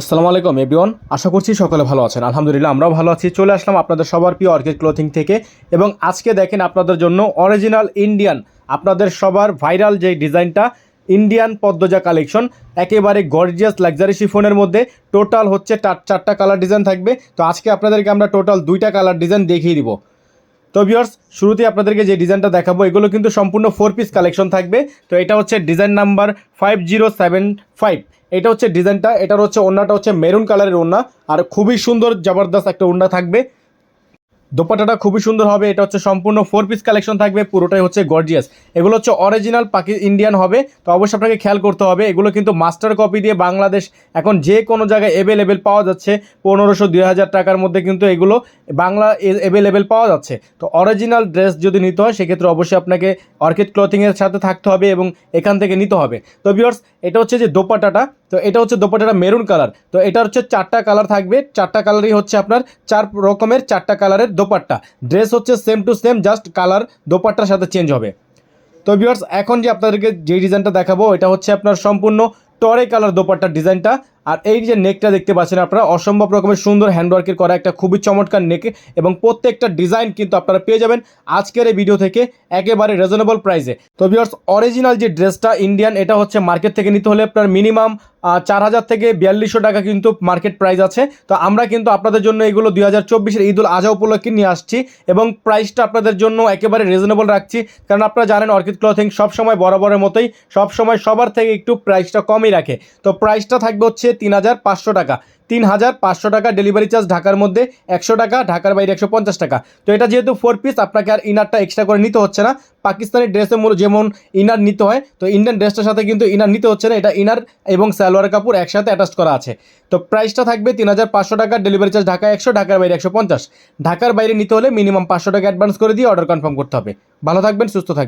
আসসালামু আলাইকুম, এভরিওয়ান। আশা করছি সকলে ভালো আছেন। আলহামদুলিল্লাহ, আমরাও ভালো আছি। চলে আসলাম আপনাদের সবার প্রিয় অর্কিড ক্লোথিং থেকে। এবং আজকে দেখেন আপনাদের জন্য অরিজিনাল ইন্ডিয়ান, আপনাদের সবার ভাইরাল যে ডিজাইনটা, ইন্ডিয়ান পদ্মজা কালেকশন, একেবারে গর্জিয়াস লাক্সারি শিফনের মধ্যে। টোটাল হচ্ছে চার চারটা কালার ডিজাইন থাকবে। তো আজকে আপনাদেরকে আমরা টোটাল দুইটা কালার ডিজাইন দেখিয়ে দিব। তো ভিওর্স শুরুতেই আপনাদেরকে যে ডিজাইনটা দেখাবো, এগুলো কিন্তু সম্পূর্ণ ফোর পিস কালেকশন থাকবে। তো এটা হচ্ছে design number five zero seven five এটা হচ্ছে ডিজাইনটা এটার হচ্ছে ওনাটা হচ্ছে মেরুন কালারের ওনা আর খুবই সুন্দর, জবরদস্ত একটা ওনা থাকবে। দোপাটাটা খুবই সুন্দর হবে, এটা হচ্ছে সম্পূর্ণ ফোর পিস কালেকশন থাকবে, পুরোটাই হচ্ছে গর্জিয়াস এগুলো হচ্ছে অরিজিনাল পাকি ইন্ডিয়ান হবে, তো অবশ্যই আপনাকে খেয়াল করতে হবে, এগুলো কিন্তু মাস্টার কপি দিয়ে বাংলাদেশ এখন যে কোনো জায়গায় অ্যাভেলেবেল পাওয়া যাচ্ছে, পনেরোশো, দুই হাজার টাকার মধ্যে কিন্তু এগুলো বাংলা অ্যাভেলেবেল পাওয়া যাচ্ছে। তো অরিজিনাল ড্রেস যদি নিতে হয়, সেক্ষেত্রে অবশ্যই আপনাকে অর্কিড ক্লথিংয়ের সাথে থাকতে হবে এবং এখান থেকে নিতে হবে। তো ভিউয়ার্স এটা হচ্ছে যে দোপাটাটা তো এটা হচ্ছে দোপাটাটা মেরুন কালার তো এটা হচ্ছে চারটা কালার থাকবে, চারটা কালারই হচ্ছে আপনার চার রকমের চারটা কালারের দোপাট্টা। ড্রেস হচ্ছে same to same just colour দোপাট্টার সাথে চেঞ্জ হবে। তো ভিউয়ার্স এখন যে আপনাদেরকে যে ডিজাইনটা দেখাবো, এটা হচ্ছে আপনার সম্পূর্ণ টরে কালার দোপাট্টার ডিজাইনটা আর এই যে নেকটা দেখতে পাচ্ছেন আপনারা, অসম্ভব রকমের সুন্দর হ্যান্ডওয়ার্কের করা একটা খুবই চমৎকার নেক এবং প্রত্যেকটা ডিজাইন কিন্তু আপনারা পেয়ে যাবেন আজকের এই ভিডিও থেকে একেবারে রিজনেবল প্রাইসে তো ভিউয়ার্স অরিজিনাল যে ড্রেসটা ইন্ডিয়ান এটা হচ্ছে মার্কেট থেকে নিতে হলে আপনার মিনিমাম চার হাজার থেকে বিয়াল্লিশশো টাকা কিন্তু মার্কেট প্রাইস আছে। তো আমরা কিন্তু আপনাদের জন্য এগুলো দুই হাজার চব্বিশের ঈদ উল আজহা উপলক্ষে নিয়ে আসছি এবং প্রাইসটা আপনাদের জন্য একেবারে রিজনেবল রাখছি। কারণ আপনারা জানেন, অর্কিড ক্লথিং সবসময় বরাবরের মতোই, সবসময় সবার থেকে একটু প্রাইসটা কমই রাখে। তো প্রাইসটা থাকবে হচ্ছে তিন হাজার পাঁচশো টাকা। তিন হাজার পাঁচশো টাকা ডেলিভারি চার্জ ঢাকার মধ্যে, একশো টাকা, ঢাকার বাইরে একশো পঞ্চাশ টাকা। তো এটা যেহেতু ফোর পিস আপনাকে আর ইনারটা এক্সট্রা করে নিতে হচ্ছে না। পাকিস্তানি ড্রেসে যেমন ইনার নিতে হয়, তো ইন্ডিয়ান ড্রেসটার সাথে কিন্তু ইনার নিতে হচ্ছে না। এটা ইনার এবং সালোয়ার কাপড় একসাথে অ্যাটাচ করা আছে। তো প্রাইসটা থাকবে তিন হাজার পাঁচশো টাকা ডেলিভারি চার্জ ঢাকা একশো, ঢাকার বাইরে একশো পঞ্চাশ। ঢাকার বাইরে নিতে হলে মিনিমাম পাঁচশো টাকা অ্যাডভান্স করে দিয়ে অর্ডার কনফার্ম করতে হবে। ভালো থাকবেন, সুস্থ থাকবেন।